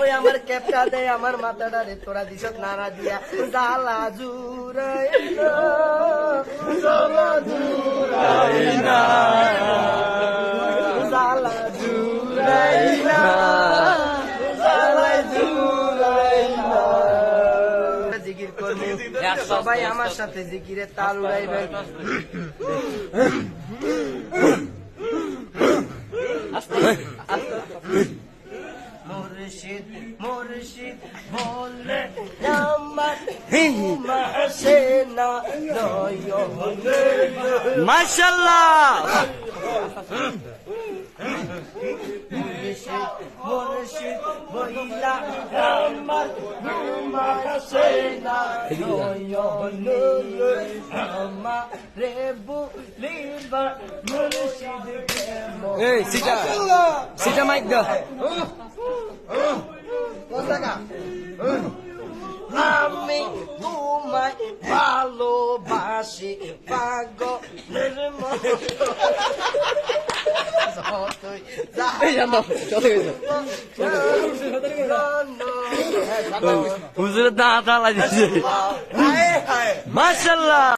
ওই আমার ক্যাপটা দে আমার মাথাটা রে তোরা দিছ নানা দিয়া জালা জুরাইল করব সবাই আমার সাথে জিকিরে তাল উড়াইবেন মুর্শিদ মুর্শিদ বলে আমার মাসে না নয়নে। মাশাল্লাহ। মুর্শিদ মুর্শিদ বইলা আমার মাসে না নয়নে। বুলিবা মুর্শিদ এই সিটা সিটা মাইক দা আমি তোমায় ভালোবাসি পাগলের মতো হুজুরের দাঁত আলা দিছে। মাশাল্লাহ।